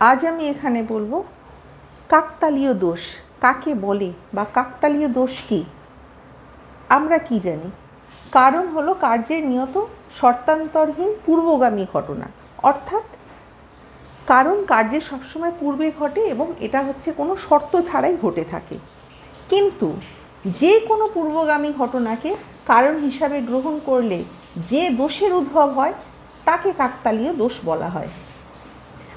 আজ আমি এখানে বলব কাকতালীয় দোষ। কাকে বলে বা কাকতালীয় দোষ কি? আমরা কি জানি? কারণ হলো কার্যের নিয়ত শর্তান্তরহীন পূর্বগামী ঘটনা। অর্থাৎ কারণ কার্যের সবসময় পূর্বে ঘটে এবং এটা হচ্ছে কোনো শর্ত ছাড়াই ঘটে থাকে। কিন্তু যে কোনো পূর্বগামী ঘটনাকে কারণ হিসাবে গ্রহণ করলে যে দোষের উদ্ভব হয়, তাকে কাকতালীয় দোষ বলা হয়।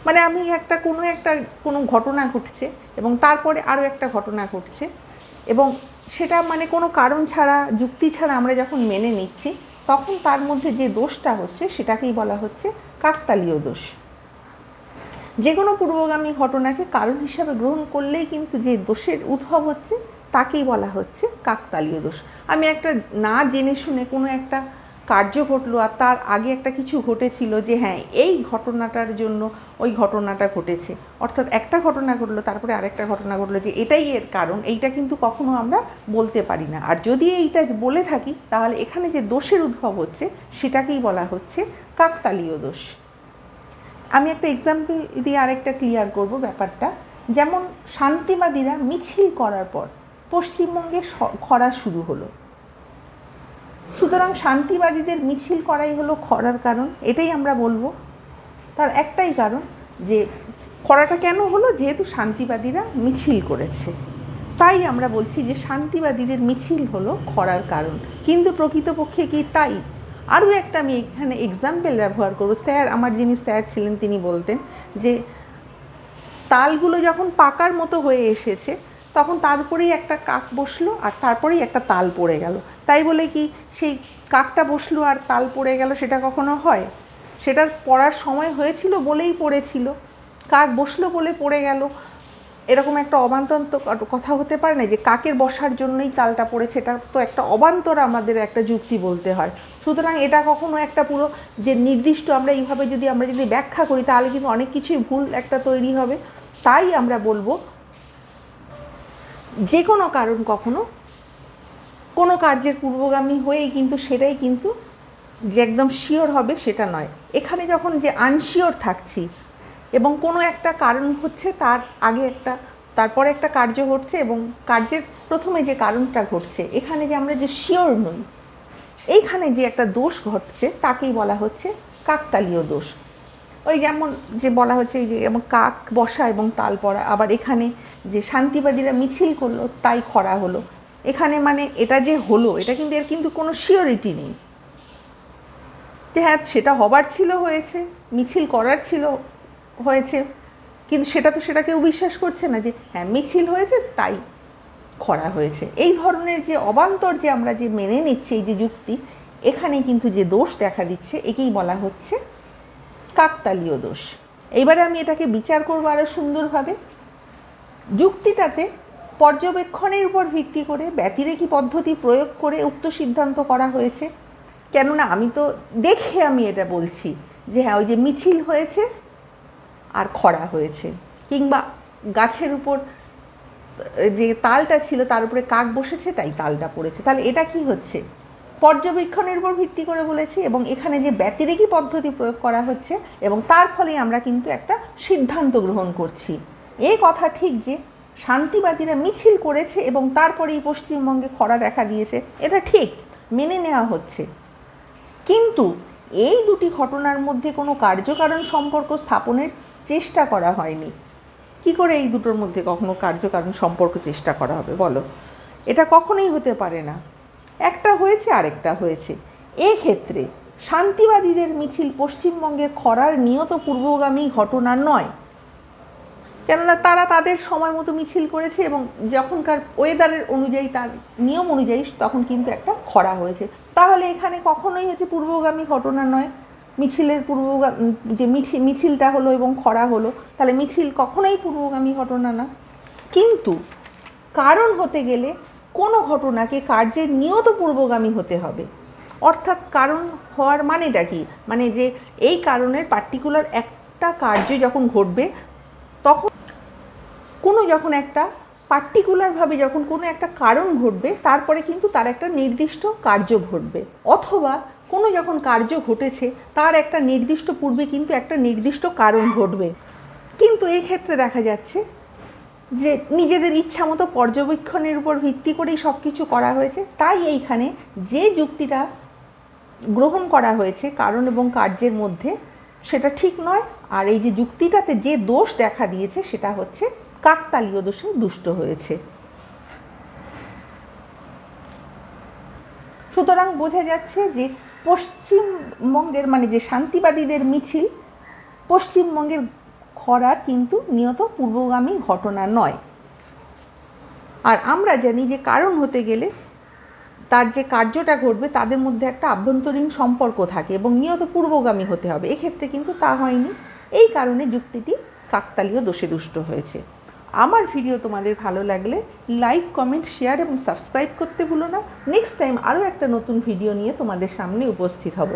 মানে আমি একটা কোনো একটা, কোনো ঘটনা ঘটছে এবং তারপরে আরও একটা ঘটনা ঘটছে এবং সেটা মানে কোনো কারণ ছাড়া, যুক্তি ছাড়া আমরা যখন মেনে নিচ্ছি, তখন তার মধ্যে যে দোষটা হচ্ছে সেটাকেই বলা হচ্ছে কাকতালীয় দোষ। যে কোনো পূর্বগামী ঘটনাকে কারণ হিসাবে গ্রহণ করলেই কিন্তু যে দোষের উদ্ভব হচ্ছে, তাকেই বলা হচ্ছে কাকতালীয় দোষ। আমি একটা না জেনে শুনে কোনো একটা কার্য ঘটলো আর তার আগে একটা কিছু ঘটেছিল যে হ্যাঁ এই ঘটনাটার জন্য ওই ঘটনাটা ঘটেছে। অর্থাৎ একটা ঘটনা ঘটলো, তারপরে আরেকটা ঘটনা ঘটলো যে এটাই এর কারণ, এইটা কিন্তু কখনো আমরা বলতে পারি না। আর যদি এইটা বলে থাকি, তাহলে এখানে যে দোষের উদ্ভব হচ্ছে, সেটাকেই বলা হচ্ছে কাকতালীয় দোষ। আমি একটা এক্সাম্পল দিয়ে আরেকটা ক্লিয়ার করব ব্যাপারটা। যেমন শান্তিবাদীরা মিছিল করার পর পশ্চিমবঙ্গে খরা শুরু হলো। সুতরাং শান্তিবাদীদের মিছিল করাই হলো খরার কারণ, এটাই আমরা বলব। তার একটাই কারণ যে খরাটা কেন হলো? যেহেতু শান্তিবাদীরা মিছিল করেছে। তাই আমরা বলছি যে শান্তিবাদীদের মিছিল হলো খরার কারণ। কিন্তু প্রকৃতপক্ষে কি তাই? আরও একটা আমি এখানে এক্সাম্পল ব্যবহার করব। স্যার, আমার যিনি স্যার ছিলেন, তিনি বলতেন যে তালগুলো যখন পাকার মতো হয়ে এসেছে তখন তার উপরেই একটা কাক বসল আর তারপরেই একটা তাল পড়ে গেল। তাই বলে কি, সেই কাকটা বসল আর তাল পড়ে গেল সেটা কখনো হয়? সেটা পড়ার সময় হয়েছিল বলেই পড়েছিল। কাক বসল বলে পড়ে গেল। এরকম একটা অবান্তর কথা হতে পারে না যে কাকের বসার জন্যই তালটা পড়েছে, এটা তো একটা অবান্তর আমাদের একটা যুক্তি বলতে হয়। সুতরাং এটা কখনো একটা পুরো যে নির্দিষ্ট আমরা এইভাবে যদি আমরা যদি ব্যাখ্যা করি, তাহলে কিন্তু অনেক কিছুই ভুল একটা তৈরি হবে। তাই আমরা বলব যে কোনো কারণ কখনো, কোনো কার্যের পূর্বগামী হয়েই কিন্তু সেটাই কিন্তু যে একদম শিওর হবে সেটা নয়। এখানে যখন যে আনশিওর থাকছি এবং কোনো একটা কারণ হচ্ছে তার আগে একটা, তারপরে একটা কার্য ঘটছে এবং কার্যের প্রথমে যে কারণটা ঘটছে, এখানে যে আমরা যে শিওর নই, এইখানে যে একটা দোষ ঘটছে, তাকেই বলা হচ্ছে কাকতালীয় দোষ। ওই যেমন যে বলা হচ্ছে যে যেমন কাক বসা এবং তাল পড়া, আবার এখানে যে শান্তিবাদীরা মিছিল করল তাই খরা হলো। এখানে মানে এটা যে হলো, এটা কিন্তু এর কিন্তু কোনো শিওরিটি নেই। যে হ্যাঁ সেটা হবার ছিল হয়েছে, মিছিল করার ছিল হয়েছে, কিন্তু সেটা তো সেটা কেউ বিশ্বাস করছে না যে হ্যাঁ মিছিল হয়েছে তাই খরা হয়েছে। এই ধরনের যে অবান্তর যে আমরা যে মেনে নিচ্ছি এই যে যুক্তি, এখানে কিন্তু যে দোষ দেখা দিচ্ছে, একেই বলা হচ্ছে কাকতালীয় দোষ। এইবারে আমি এটাকে বিচার করব আরও সুন্দরভাবে। যুক্তিটাতে পর্যবেক্ষণের উপর ভিত্তি করে ব্যতিরেকি পদ্ধতি প্রয়োগ করে উক্ত সিদ্ধান্ত করা হয়েছে। কেননা আমি তো দেখে আমি এটা বলছি যে হ্যাঁ ওই যে মিছিল হয়েছে আর খরা হয়েছে। কিংবা গাছের উপর যে তালটা ছিল তার উপরে কাক বসেছে, তাই তালটা পড়েছে। তাহলে এটা কি হচ্ছে? পর্যবেক্ষণের উপর ভিত্তি করে বলেছি এবং এখানে যে ব্যতিরেকি পদ্ধতি প্রয়োগ করা হচ্ছে এবং তার ফলে আমরা কিন্তু একটা সিদ্ধান্ত গ্রহণ করছি। এই কথা ঠিক যে শান্তিবাদীরা মিছিল করেছে এবং তারপরেই পশ্চিমবঙ্গে খরা দেখা দিয়েছে, এটা ঠিক, মেনে নেওয়া হচ্ছে। কিন্তু এই দুটি ঘটনার মধ্যে কোনো কার্যকারণ সম্পর্ক স্থাপনের চেষ্টা করা হয়নি। কি করে এই দুটোর মধ্যে কখনো কার্যকারণ সম্পর্ক চেষ্টা করা হবে বলো? এটা কখনোই হতে পারে না। একটা হয়েছে, আরেকটা হয়েছে। এক্ষেত্রে শান্তিবাদীদের মিছিল পশ্চিমবঙ্গে খরার নিয়ত পূর্বগামী ঘটনা নয়। কেননা তারা তাদের সময় মতো মিছিল করেছে এবং যখনকার ওয়েদারের অনুযায়ী তার নিয়ম অনুযায়ী তখন কিন্তু একটা খরা হয়েছে। তাহলে এখানে কখনোই হচ্ছে পূর্বগামী ঘটনা নয়। মিছিলের পূর্বগা যে মিছি- মিছিলটা হলো এবং খরা হলো, তাহলে মিছিল কখনোই পূর্বগামী ঘটনা না। কিন্তু কারণ হতে গেলে কোনো ঘটনাকে কার্যের নিয়ত পূর্বগামী হতে হবে। অর্থাৎ কারণ হওয়ার মানেটা কি? মানে যে এই কারণের পার্টিকুলার একটা কার্য যখন ঘটবে, তখন কোনো যখন একটা পার্টিকুলারভাবে যখন কোনো একটা কারণ ঘটবে, তারপরে কিন্তু তার একটা নির্দিষ্ট কার্য ঘটবে। অথবা কোনো যখন কার্য ঘটেছে, তার একটা নির্দিষ্ট পূর্বে কিন্তু একটা নির্দিষ্ট কারণ ঘটবে। কিন্তু এই ক্ষেত্রে দেখা যাচ্ছে যে নিজেদের ইচ্ছা মতো পর্যবেক্ষণের উপর ভিত্তি করেই সব কিছু করা হয়েছে, তাই এইখানে যে যুক্তিটা গ্রহণ করা হয়েছে, কারণ এবং কার্যের মধ্যে, সেটা ঠিক নয়। আর এই যে যুক্তিটাতে যে দোষ দেখা দিয়েছে, সেটা হচ্ছে কাকতালীয় দোষে দুষ্ট হয়েছে। সুতরাং বোঝা যাচ্ছে যে পশ্চিমবঙ্গের মানে যে শান্তিবাদীদের মিছিল, পশ্চিমবঙ্গের খরার কিন্তু নিয়ত পূর্বগামী ঘটনা নয়। আর আমরা জানি যে কারণ হতে গেলে তার যে কার্যটা ঘটবে তাদের মধ্যে একটা আভ্যন্তরীণ সম্পর্ক থাকে এবং নিয়ত পূর্বগামী হতে হবে। এক্ষেত্রে কিন্তু তা হয়নি। এই কারণে যুক্তিটি কাকতালীয় দোষে দুষ্ট হয়েছে। আমার ভিডিও তোমাদের ভালো লাগলে লাইক, কমেন্ট, শেয়ার এবং সাবস্ক্রাইব করতে ভুলো না। নেক্সট টাইম আরও একটা নতুন ভিডিও নিয়ে তোমাদের সামনে উপস্থিত হব।